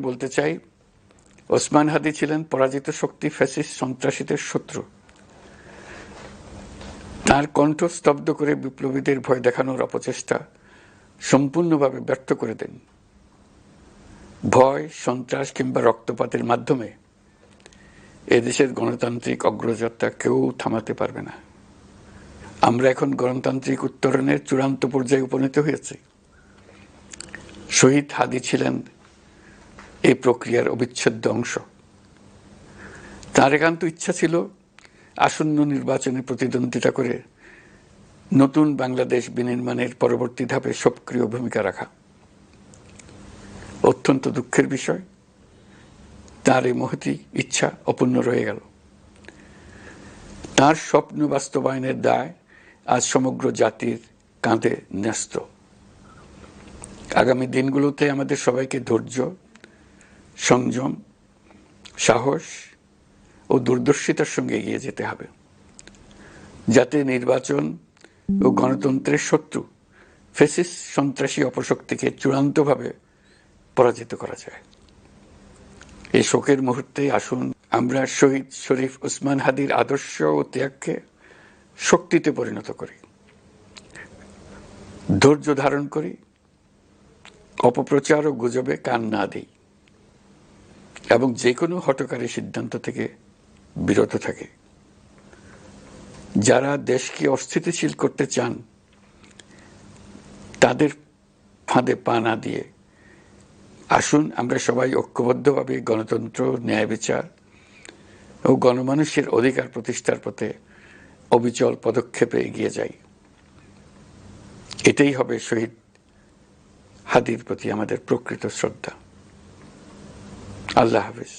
বলতে চাই, ওসমান হাদি ছিলেন পরাজিত শক্তি, ফ্যাসিস্ট, সন্ত্রাসীদের শত্রু। তার কণ্ঠ স্তব্ধ করে বিপ্লবীদের ভয় দেখানোর অপচেষ্টা সম্পূর্ণভাবে ব্যর্থ করে দেন। ভয়, সন্ত্রাস কিংবা রক্তপাতের মাধ্যমে এদেশের গণতান্ত্রিক অগ্রযাত্রা কেউ থামাতে পারবে না। আমরা এখন গণতান্ত্রিক উত্তরণের চূড়ান্ত পর্যায়ে উপনীত হয়েছি। শহীদ হাদি ছিলেন এই প্রক্রিয়ার অবিচ্ছেদ্য অংশ। তার একান্ত ইচ্ছা ছিল আসন্ন নির্বাচনে প্রতিদ্বন্দ্বিতা করে নতুন বাংলাদেশ বিনির্মাণের পরবর্তী ধাপে সক্রিয় ভূমিকা রাখা। অত্যন্ত দুঃখের বিষয়, তার এই মহতি ইচ্ছা অপূর্ণ রয়ে গেল। তার স্বপ্ন বাস্তবায়নের দায় আজ সমগ্র জাতির কাঁধে ন্যস্ত। আগামী দিনগুলোতে আমাদের সবাইকে ধৈর্য সংযম, সাহস ও দূরদর্শিতার সঙ্গে এগিয়ে যেতে হবে। যাতে নির্বাচন ও গণতন্ত্রের শত্রু, ফেসিস সন্ত্রাসী অপশক্তিকে চূড়ান্তভাবে পরাজিত করা যায়। এই শোকের মুহূর্তে আসুন আমরা শহীদ শরীফ ওসমান হাদির আদর্শ ও ত্যাগকে শক্তিতে পরিণত করি। ধৈর্য ধারণ করি, অপপ্রচার ও গুজবে কান না দিই। এবং যে কোনো হটকারী সিদ্ধান্ত থেকে বিরত থাকে। যারা দেশকে অস্থিতিশীল করতে চান, তাদের ফাঁদে পা না দিয়ে আসুন, আমরা সবাই ঐক্যবদ্ধভাবে গণতন্ত্র, ন্যায় বিচার ও গণমানুষের অধিকার প্রতিষ্ঠার পথে অবিচল পদক্ষেপে এগিয়ে যাই। এটাই হবে শহীদ হাদির প্রতি আমাদের প্রকৃত শ্রদ্ধা। আল্লাহ হাফিজ